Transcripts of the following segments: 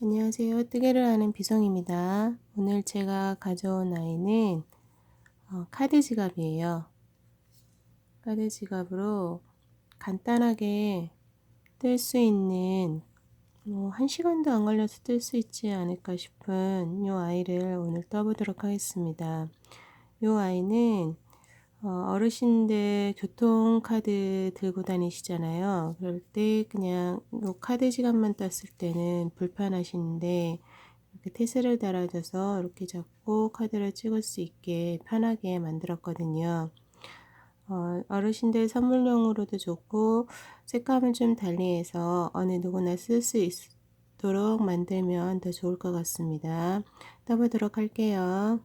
안녕하세요. 뜨개를 하는 비성입니다. 오늘 제가 가져온 아이는 어, 카드 지갑이에요. 카드 지갑으로 간단하게 뜰 수 있는 뭐, 한 시간도 안 걸려서 뜰 수 있지 않을까 싶은 이 아이를 오늘 떠보도록 하겠습니다. 이 아이는 어, 르신들 교통카드 들고 다니시잖아요. 그럴 때 그냥 요 카드 지갑만 떴을 때는 불편하시는데 이렇게 테스를 달아줘서 이렇게 잡고 카드를 찍을 수 있게 편하게 만들었거든요. 어, 어르신들 선물용으로도 좋고 색감을 좀 달리해서 어느 누구나 쓸 수 있도록 만들면 더 좋을 것 같습니다. 떠보도록 할게요.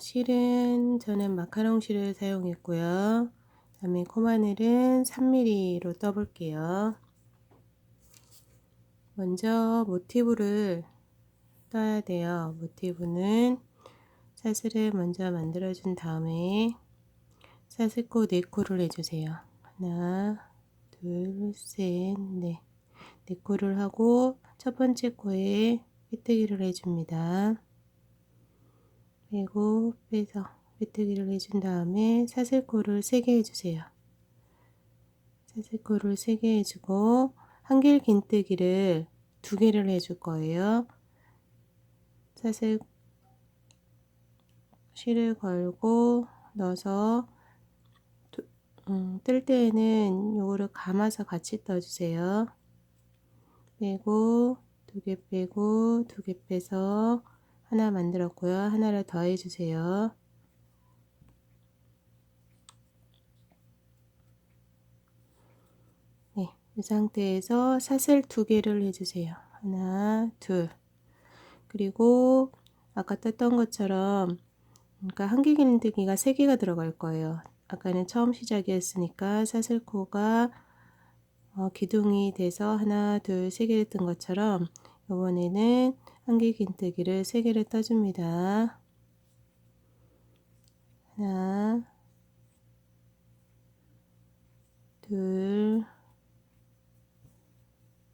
실은 저는 마카롱 실을 사용했고요. 다음에 코마늘은 3mm로 떠볼게요. 먼저 모티브를 떠야 돼요. 모티브는 사슬을 먼저 만들어준 다음에 사슬코 4코를 해주세요. 하나, 둘, 셋, 넷. 4코를 하고 첫 번째 코에 삐뜨기를 해줍니다. 그리고 빼서 메뚜기를 해준 다음에 사슬코를 3개 해주세요. 사슬코를 3개 해주고 한길 긴뜨기를 2개를 해줄 거예요. 사슬 실을 걸고 넣어서 음, 뜰 때에는 요거를 감아서 같이 떠주세요. 빼고 두 개 빼고 두 개 빼서 하나 만들었고요. 하나를 더 해주세요. 네, 이 상태에서 사슬 두 개를 해주세요. 하나, 둘. 그리고 아까 떴던 것처럼 그러니까 한개 길들기가 세 개가 들어갈 거예요. 아까는 처음 시작이었으니까 사슬코가 어, 기둥이 돼서 하나, 둘, 세 개를 뜬 것처럼 이번에는 한길 긴뜨기를 3개를 떠줍니다. 하나, 둘,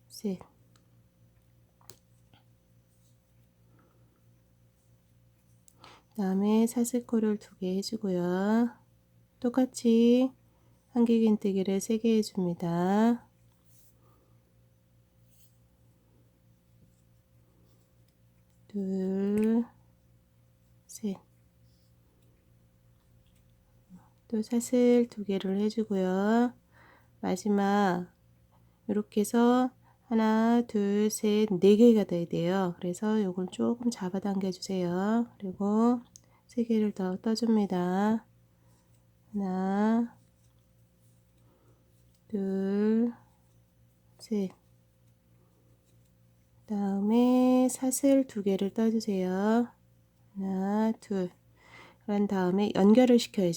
셋. 다음에 사슬코를 두 개 해주고요. 똑같이 한길 긴뜨기를 3개 해줍니다. 둘, 셋. 또 사슬 두 개를 해주고요. 마지막 이렇게 해서 하나, 둘, 셋, 네 개가 돼야 돼요. 그래서 이걸 조금 잡아당겨 주세요. 그리고 세 개를 더 떠줍니다. 하나, 둘, 셋. 다음에 사슬 두 개를 떠주세요. 하나, 둘. 그런 다음에 연결을 시켜야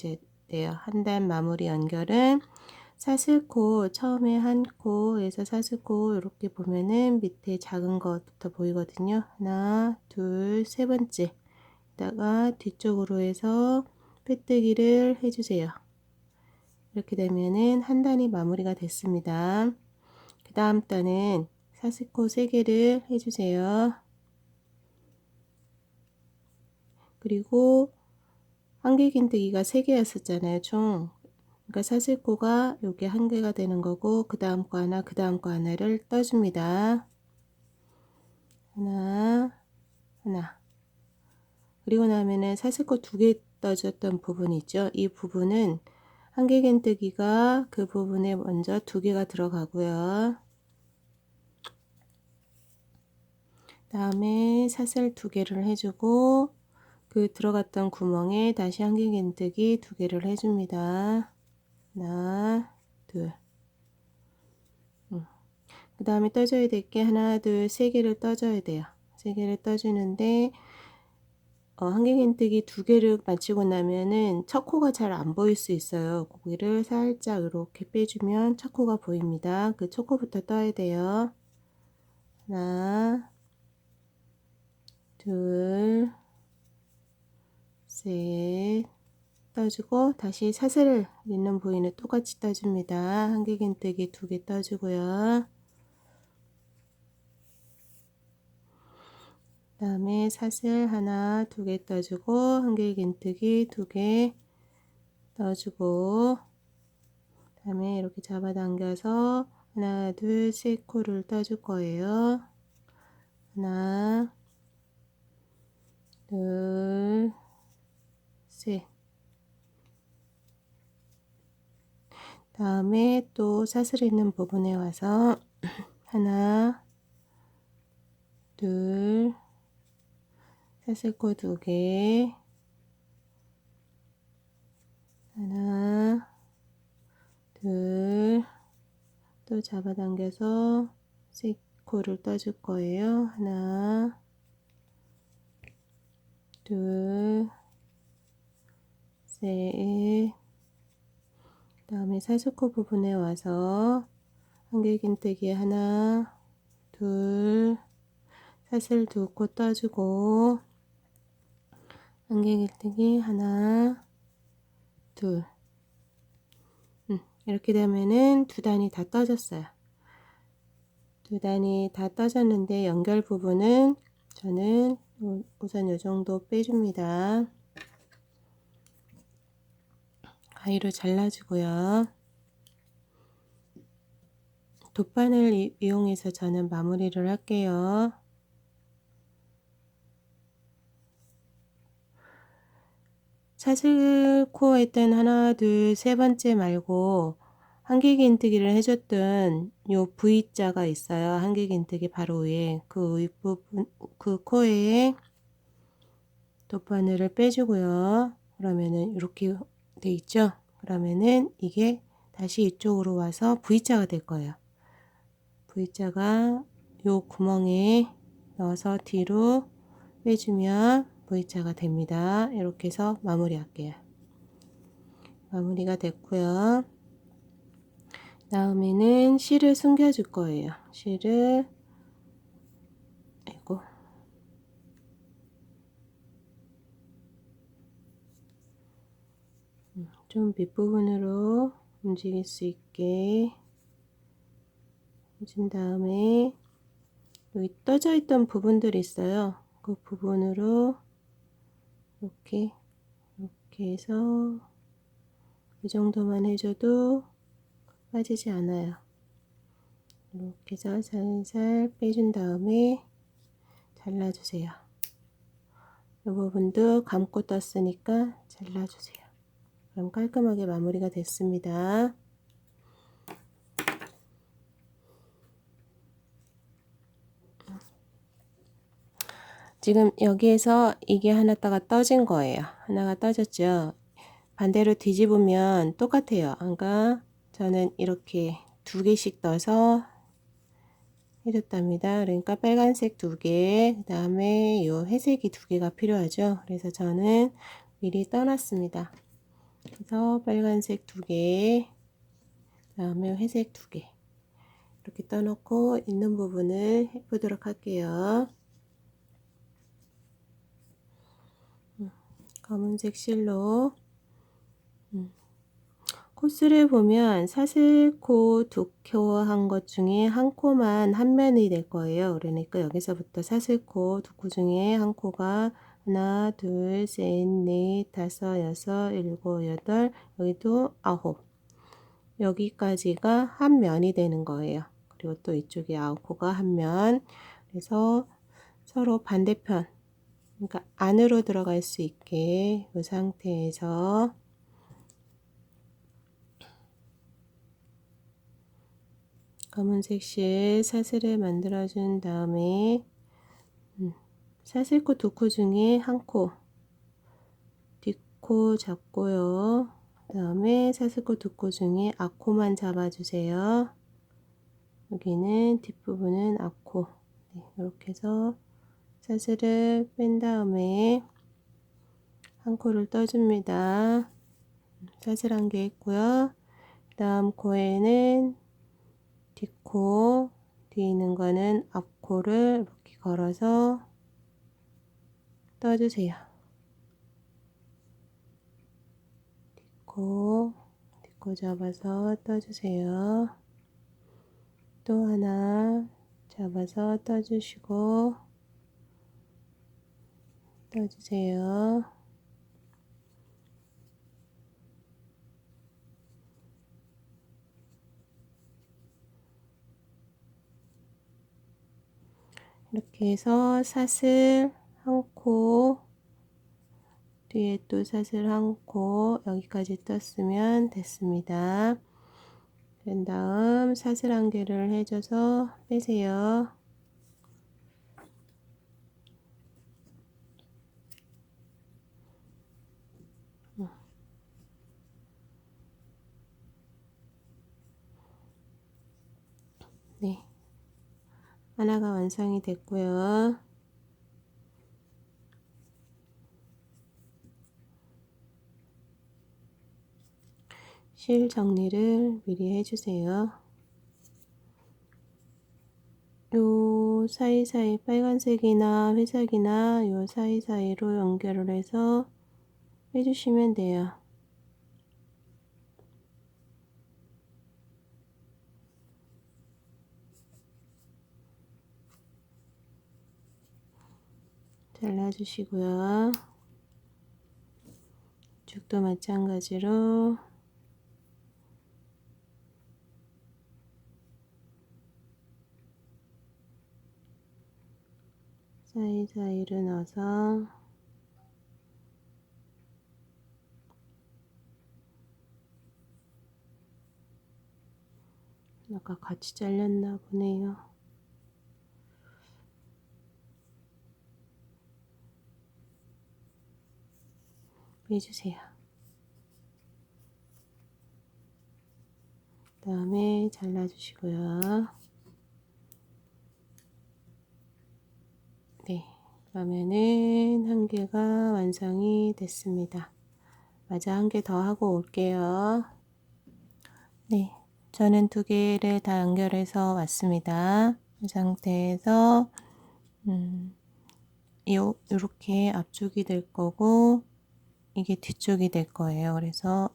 돼요. 한 단 마무리 연결은 사슬코 처음에 한 코에서 사슬코 이렇게 보면은 밑에 작은 것부터 보이거든요. 하나, 둘, 세 번째. 다가 뒤쪽으로 해서 빼뜨기를 해주세요. 이렇게 되면은 한 단이 마무리가 됐습니다. 그 다음 단은 사슬코 3개를 해주세요. 그리고 한길긴뜨기가 3개였었잖아요. 총. 그러니까 사슬코가 여기 한 개가 되는 거고 그 다음 거 하나 그 다음 거 하나를 떠줍니다. 하나 하나 그리고 나면은 사슬코 두 개 떠줬던 부분이 있죠. 이 부분은 한길긴뜨기가 그 부분에 먼저 두 개가 들어가고요. 다음에 사슬 두 개를 해주고 그 들어갔던 구멍에 다시 한길긴뜨기 두 개를 해줍니다. 하나, 둘. 음. 그 다음에 떠줘야 될 게 하나, 둘, 세 개를 떠줘야 돼요. 세 개를 떠주는데 어, 한길긴뜨기 두 개를 마치고 나면은 첫 코가 잘 안 보일 수 있어요. 고기를 살짝 이렇게 빼주면 첫 코가 보입니다. 그 첫 코부터 떠야 돼요. 하나, 둘, 셋, 떠주고 다시 사슬을 있는 부위는 똑같이 떠줍니다. 한길긴뜨기 두 개 떠주고요. 다음에 사슬 하나 두 개 떠주고 한길긴뜨기 두 개 떠주고 다음에 이렇게 잡아당겨서 하나 둘 셋 코를 떠줄 거예요. 하나 둘 셋. 다음에 또 사슬 있는 부분에 와서 하나 둘 사슬코 두 개 하나 둘 또 잡아당겨서 세 코를 떠줄 거예요. 하나 둘 셋, 다음에 사슬코 부분에 와서 한길긴뜨기 하나, 둘, 사슬 두 코 떠주고 한길긴뜨기 하나, 둘. 음, 이렇게 되면은 두 단이 다 떠졌어요. 두 단이 다 떠졌는데 연결 부분은 저는 우선 이 정도 빼줍니다. 가위로 잘라주고요. 돗바늘 이용해서 저는 마무리를 할게요. 사슬코 했던 하나, 둘, 세 번째 말고 한길긴뜨기를 해줬던 요 V자가 있어요. 한길긴뜨기 바로 위에 그 윗부분, 그 코에 돗바늘을 빼주고요. 그러면은 이렇게 돼 있죠? 그러면은 이게 다시 이쪽으로 와서 V자가 될 거예요. V자가 요 구멍에 넣어서 뒤로 빼주면 V자가 됩니다. 이렇게 해서 마무리 할게요. 마무리가 됐고요. 다음에는 실을 숨겨줄 거예요. 실을 아이고 좀 밑부분으로 움직일 수 있게 해준 다음에 여기 떠져 있던 부분들이 있어요. 그 부분으로 이렇게 이렇게 해서 이 정도만 해줘도 빠지지 않아요. 이렇게 해서 살살 빼준 다음에 잘라주세요. 이 부분도 감고 떴으니까 잘라주세요. 그럼 깔끔하게 마무리가 됐습니다. 지금 여기에서 이게 하나다가 떠진 거예요. 하나가 떠졌죠. 반대로 뒤집으면 똑같아요. 그러니까 저는 이렇게 두 개씩 떠서 해줬답니다. 그러니까 빨간색 두 개, 그 다음에 요 회색이 두 개가 필요하죠. 그래서 저는 미리 떠났습니다. 그래서 빨간색 두 개, 다음에 회색 두 개. 이렇게 떠놓고 있는 부분을 해보도록 할게요. 음, 검은색 실로 음, 코스를 보면 사슬 코 두 코 한 것 중에 한 코만 한 면이 될 거예요. 그러니까 여기서부터 사슬 코 두 코 중에 한 코가 하나, 둘, 셋, 넷, 다섯, 여섯, 일곱, 여덟, 여기도 아홉. 여기까지가 한 면이 되는 거예요. 그리고 또 이쪽에 아홉 코가 한 면. 그래서 서로 반대편, 그러니까 안으로 들어갈 수 있게 이 상태에서 검은색 실 사슬을 만들어준 다음에 사슬코 두 코 중에 한 코, 뒷코 잡고요. 그 다음에 사슬코 두 코 중에 앞코만 잡아주세요. 여기는 뒷부분은 앞코. 네, 이렇게 해서 사슬을 뺀 다음에 한 코를 떠줍니다. 사슬 한개 있고요. 그 다음 코에는 뒷코, 뒤에 있는 거는 앞코를 이렇게 걸어서 떠주세요. 않고 뒷코 잡아서 떠주세요. 또 하나 잡아서 떠주시고 떠주세요. 이렇게 해서 사슬 한 코, 뒤에 또 사슬 한 코, 여기까지 떴으면 됐습니다. 그런 다음 사슬 한 개를 해줘서 빼세요. 네. 하나가 완성이 됐고요. 실 정리를 미리 해주세요. 요 사이사이 빨간색이나 회색이나 요 사이사이로 연결을 해서 해주시면 돼요. 잘라주시고요. 죽도 마찬가지로 사이사이를 넣어서 아까 같이 잘렸나 보네요. 빼주세요. 그 다음에 잘라주시고요. 네, 그러면은 한 개가 완성이 됐습니다. 마저 한개 더 하고 올게요. 네, 저는 두 개를 다 연결해서 왔습니다. 이 상태에서 음, 요, 요렇게 앞쪽이 될 거고 이게 뒤쪽이 될 거예요. 그래서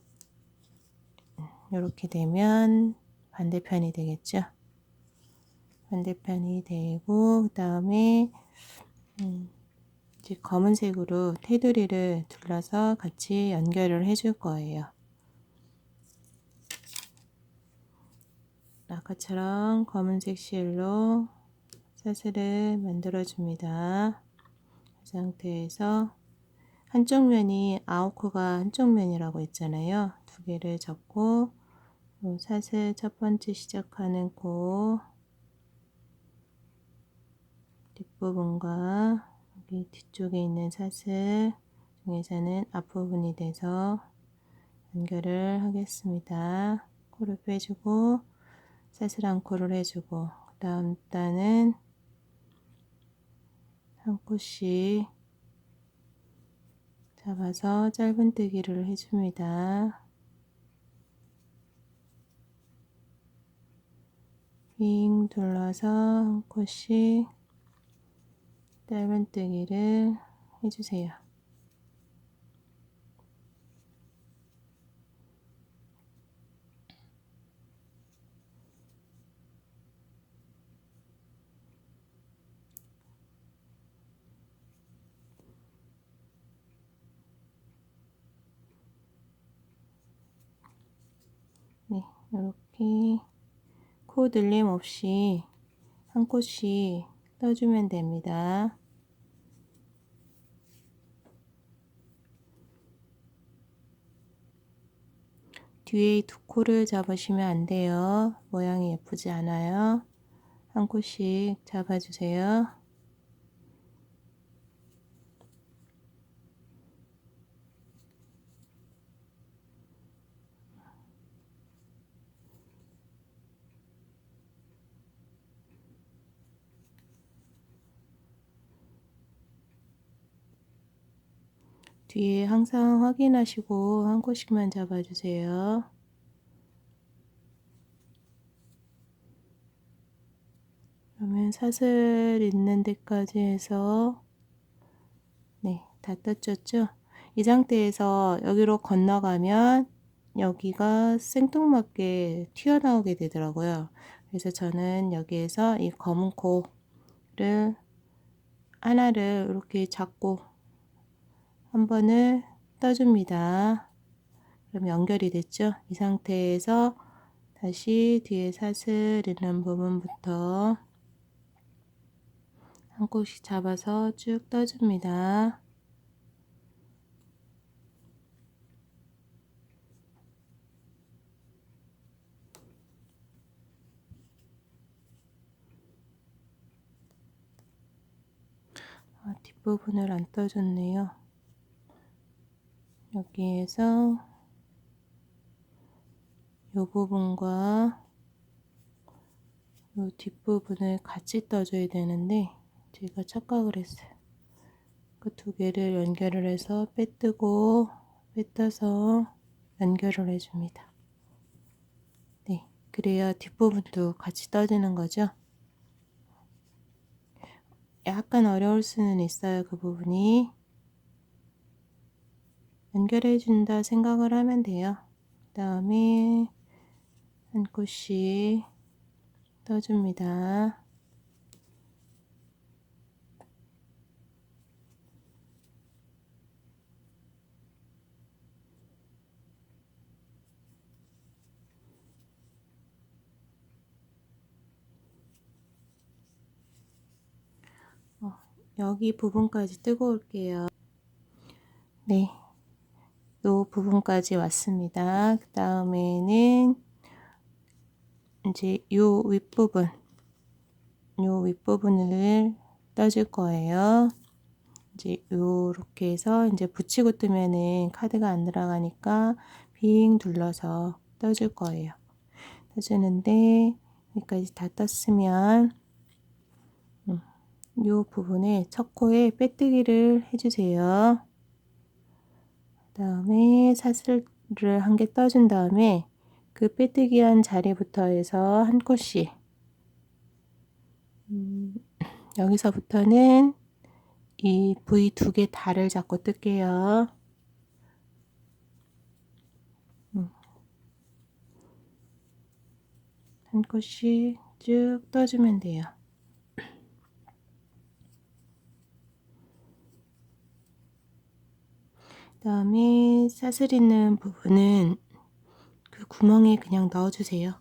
이렇게 되면 반대편이 되겠죠. 반대편이 되고 그 다음에 음, 이제 검은색으로 테두리를 둘러서 같이 연결을 해줄 거예요. 아까처럼 검은색 실로 사슬을 만들어 줍니다. 이 상태에서 한쪽 면이 아웃코가 한쪽 면이라고 했잖아요. 두 개를 접고 사슬 첫 번째 시작하는 코 뒷부분과 여기 뒤쪽에 있는 사슬 중에서는 앞부분이 돼서 연결을 하겠습니다. 코를 빼주고 사슬 한 코를 해주고 그 다음 단은 한 코씩 잡아서 짧은뜨기를 해줍니다. 빙 둘러서 한 코씩 짧은뜨기를 해주세요. 네, 이렇게 코 들림 없이 한 코씩 떠주면 됩니다. 뒤에 두 코를 잡으시면 안 돼요. 모양이 예쁘지 않아요. 한 코씩 잡아주세요. 뒤에 항상 확인하시고 한 코씩만 잡아주세요. 그러면 사슬 있는 데까지 해서 네, 다 떴죠? 이 상태에서 여기로 건너가면 여기가 생뚱맞게 튀어나오게 되더라고요. 그래서 저는 여기에서 이 검은 코를 하나를 이렇게 잡고 한 번을 떠줍니다. 그럼 연결이 됐죠? 이 상태에서 다시 뒤에 사슬 있는 부분부터 한 곳씩 잡아서 쭉 떠줍니다. 아, 뒷부분을 안 떠줬네요. 여기에서 이 부분과 이 뒷부분을 같이 떠줘야 되는데 제가 착각을 했어요. 그 두 개를 연결을 해서 빼뜨고 빼떠서 연결을 해줍니다. 네, 그래야 뒷부분도 같이 떠지는 거죠. 약간 어려울 수는 있어요. 그 부분이. 연결해 준다 생각을 하면 돼요. 그 다음에 한 곳씩 떠줍니다. 어, 여기 부분까지 뜨고 올게요. 네. 요 부분까지 왔습니다. 그 다음에는 이제 요 윗부분, 요 윗부분을 떠줄 거예요. 이제 요렇게 해서 이제 붙이고 뜨면은 카드가 안 들어가니까 빙 둘러서 떠줄 거예요. 떠주는데 여기까지 다 떴으면 음, 요 부분에 첫 코에 빼뜨기를 해주세요. 그 다음에 사슬을 한 개 떠준 다음에 그 빼뜨기한 자리부터 해서 한 코씩 음, 여기서부터는 이 V 두개 달을 잡고 뜰게요. 음. 한 코씩 쭉 떠주면 돼요. 다음에 사슬 있는 부분은 그 구멍에 그냥 넣어주세요.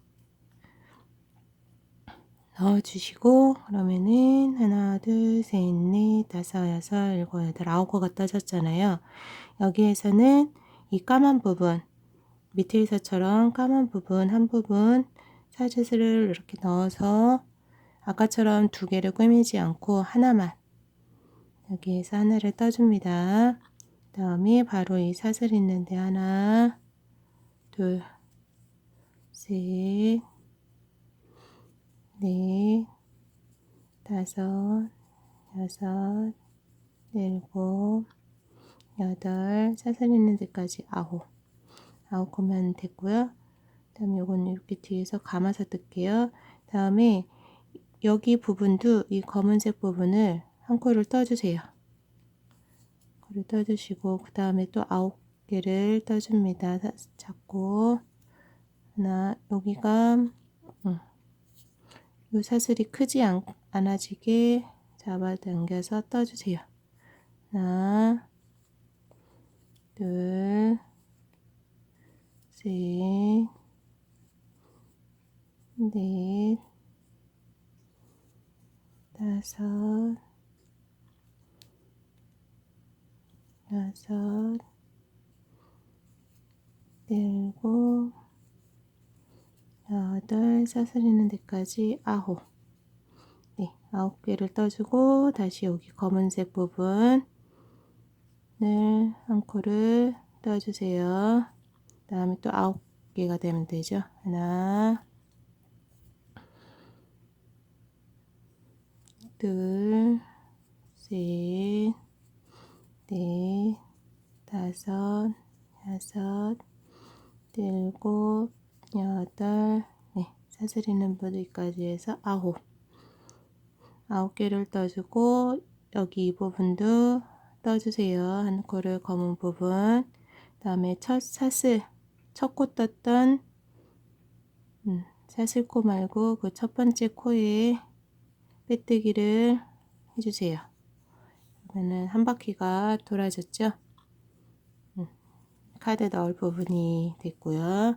넣어주시고 그러면은 하나 둘 셋 넷 다섯 여섯 일곱 여덟 아홉 거가 떠졌잖아요. 여기에서는 이 까만 부분 밑에서처럼 까만 부분 한 부분 사슬을 이렇게 넣어서 아까처럼 두 개를 꾸미지 않고 하나만 여기에서 하나를 떠줍니다. 다음에 바로 이 사슬 있는데 하나, 둘, 셋, 넷, 다섯, 여섯, 일곱, 여덟, 사슬 있는 데까지 아홉. 아홉 코면 됐고요. 다음에 요거는 이렇게 뒤에서 감아서 뜰게요. 다음에 여기 부분도 이 검은색 부분을 한 코를 떠주세요. 코를 떠주시고 그 다음에 또 아홉 개를 떠줍니다. 잡고 하나 여기가 음, 요 사슬이 크지 않, 않아지게 잡아당겨서 떠주세요. 하나 둘 셋, 넷, 다섯, 여섯, 일곱, 여덟, 사슬이는 데까지 아홉. 네, 아홉 개를 떠주고 다시 여기 검은색 부분을 한 코를 떠주세요. 다음에 또 아홉 개가 되면 되죠. 하나, 둘, 셋, 넷, 다섯, 여섯, 일곱, 여덟, 네, 사슬이는 부위까지 해서 아홉. 아홉 개를 떠주고 여기 이 부분도 떠주세요. 한 코를 검은 부분. 다음에 첫 사슬, 첫 코 떴던 음, 사슬코 말고 그 첫 번째 코에 빼뜨기를 해주세요. 그러면은 한 바퀴가 돌아졌죠? 음, 카드 넣을 부분이 됐고요.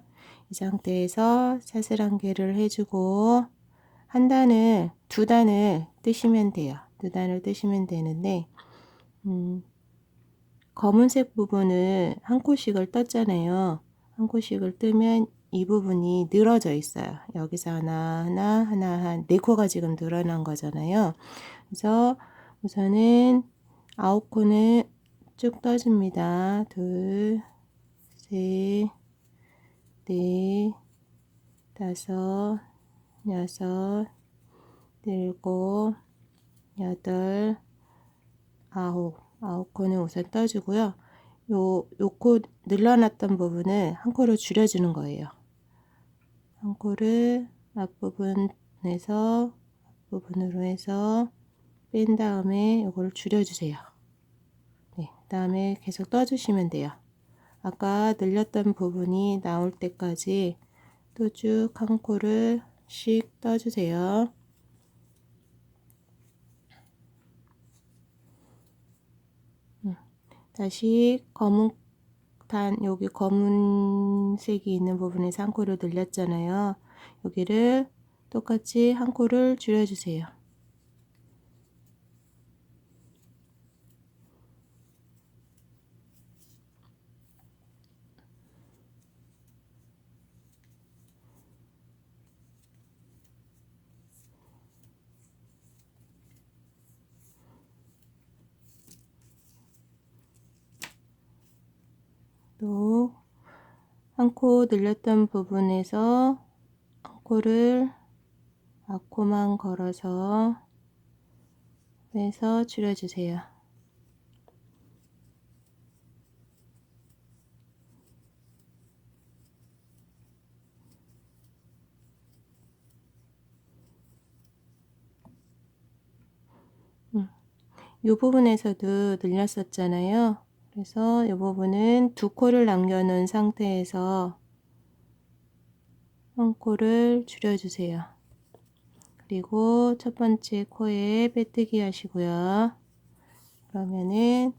이 상태에서 사슬 한 개를 해주고 한 단을 두 단을 뜨시면 돼요. 두 단을 뜨시면 되는데 음, 검은색 부분을 한 코씩을 떴잖아요. 한 코씩을 뜨면 이 부분이 늘어져 있어요. 여기서 하나, 하나, 하나, 한 네 코가 지금 늘어난 거잖아요. 그래서 우선은 아홉 코는 쭉 떠줍니다. 둘, 셋, 넷, 다섯, 여섯, 일곱, 여덟, 아홉. 아홉 코는 우선 떠주고요. 요, 요 코 늘어났던 부분을 한 코를 줄여주는 거예요. 한 코를 앞부분에서 앞부분으로 해서 뺀 다음에 요거를 줄여주세요. 다음에 계속 떠주시면 돼요. 아까 늘렸던 부분이 나올 때까지 또 쭉 한 코를 씩 떠주세요. 음, 다시 검은 단 여기 검은색이 있는 부분에서 한 코를 늘렸잖아요. 여기를 똑같이 한 코를 줄여주세요. 또 한코 늘렸던 부분에서 한 코를 앞코만 걸어서 빼서 줄여주세요. 음, 이 부분에서도 늘렸었잖아요. 그래서 이 부분은 두 코를 남겨놓은 상태에서 한 코를 줄여주세요. 그리고 첫 번째 코에 빼뜨기 하시고요. 그러면은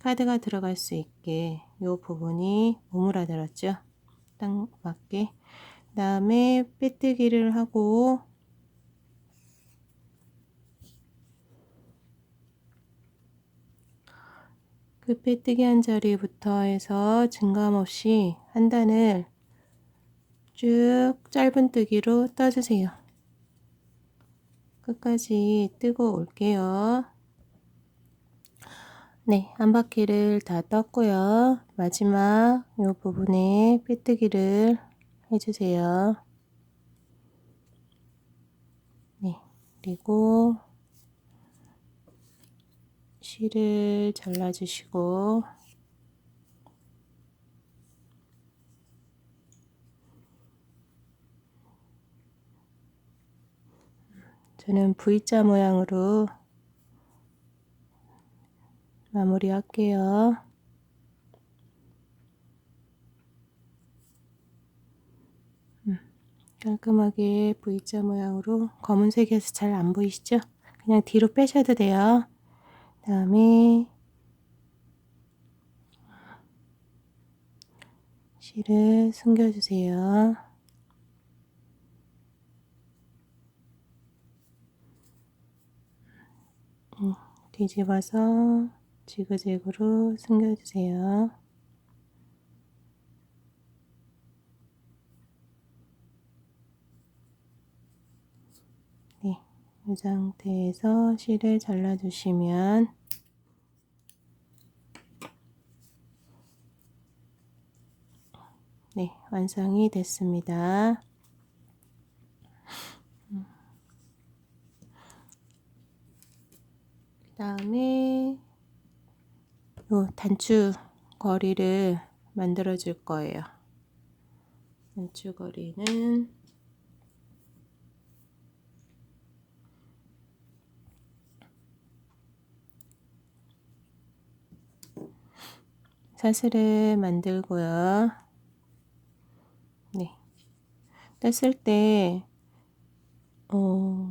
카드가 들어갈 수 있게 이 부분이 오므라들었죠. 딱 맞게. 그 다음에 빼뜨기를 하고 그 빼뜨기 한 자리부터 해서 증감 없이 한 단을 쭉 짧은 뜨기로 떠주세요. 끝까지 뜨고 올게요. 네, 한 바퀴를 다 떴고요. 마지막 이 부분에 빼뜨기를 해주세요. 네, 그리고 실을 잘라주시고 저는 V자 모양으로 마무리 할게요. 음, 깔끔하게 V자 모양으로 검은색에서 잘 안 보이시죠? 그냥 뒤로 빼셔도 돼요. 다음에 실을 숨겨주세요. 음, 뒤집어서 지그재그로 숨겨주세요. 이 상태에서 실을 잘라주시면 네, 완성이 됐습니다. 그 다음에 요 단추 거리를 만들어 줄 거예요. 단추 거리는 사슬을 만들고요. 뗐을 때 어,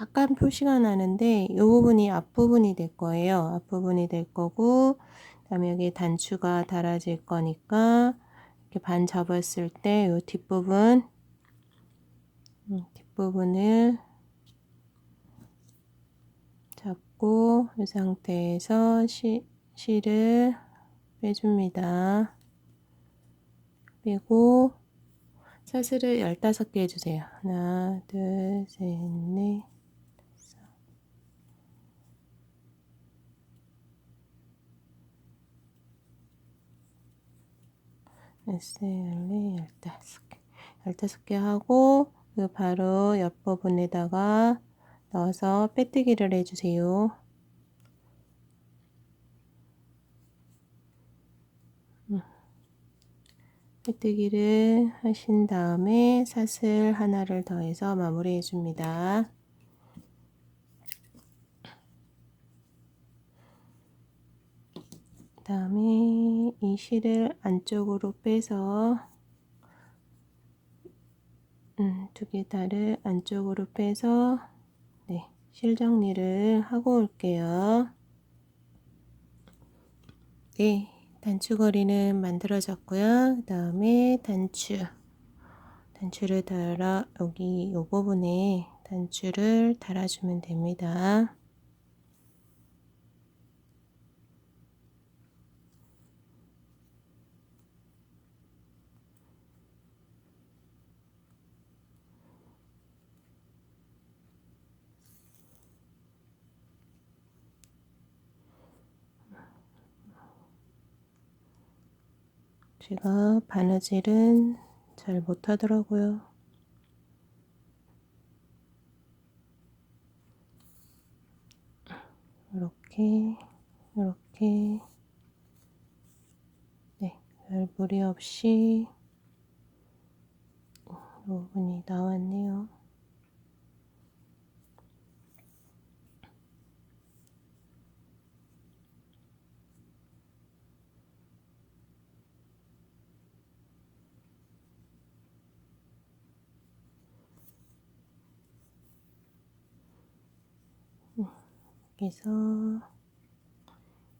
약간 표시가 나는데 이 부분이 앞부분이 될 거예요. 앞부분이 될 거고 그 다음에 여기 단추가 달아질 거니까 이렇게 반 접었을 때 이 뒷부분 음, 뒷부분을 잡고 이 상태에서 시, 실을 빼줍니다. 빼고 사슬을 15개 해주세요. 하나, 둘, 셋, 넷, 다섯. 열세, 열네, 열다섯 개. 열다섯 개 하고, 그 바로 옆부분에다가 넣어서 빼뜨기를 해주세요. 빼뜨기를 하신 다음에 사슬 하나를 더해서 마무리해 줍니다. 그 다음에 이 실을 안쪽으로 빼서 음, 두개 다를 안쪽으로 빼서 네, 실 정리를 하고 올게요. 네, 단추거리는 만들어졌고요. 그 다음에 단추 단추를 달아 여기 이 부분에 단추를 달아주면 됩니다. 제가 바느질은 잘 못하더라고요. 이렇게 이렇게 네, 별 무리 없이 부분이 나왔네요. 여기서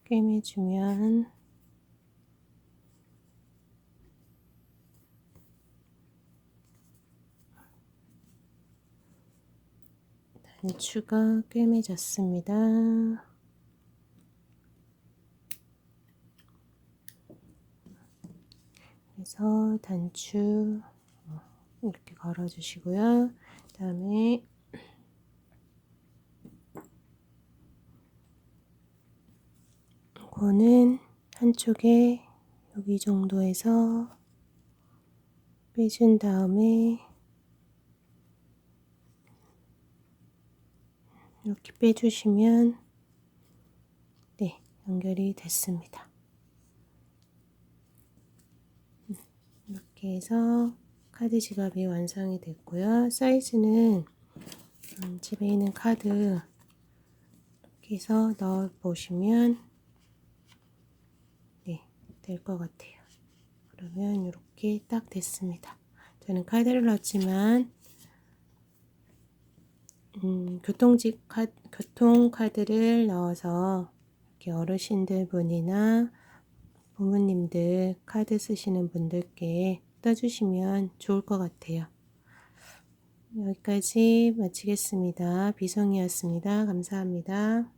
꿰매주면 단추가 꿰매졌습니다. 그래서 단추 어, 이렇게 걸어주시고요. 그 다음에 이거는 한쪽에 여기 정도에서 빼준 다음에 이렇게 빼주시면 네 연결이 됐습니다. 이렇게 해서 카드 지갑이 완성이 됐고요. 사이즈는 음, 집에 있는 카드 이렇게 해서 넣어 보시면 네, 될 것 같아요. 그러면 이렇게 딱 됐습니다. 저는 카드를 넣었지만 음, 교통직 카, 교통 카드를 넣어서 이렇게 어르신들 분이나 부모님들 카드 쓰시는 분들께 떠주시면 좋을 것 같아요. 여기까지 마치겠습니다. 비성이었습니다. 감사합니다.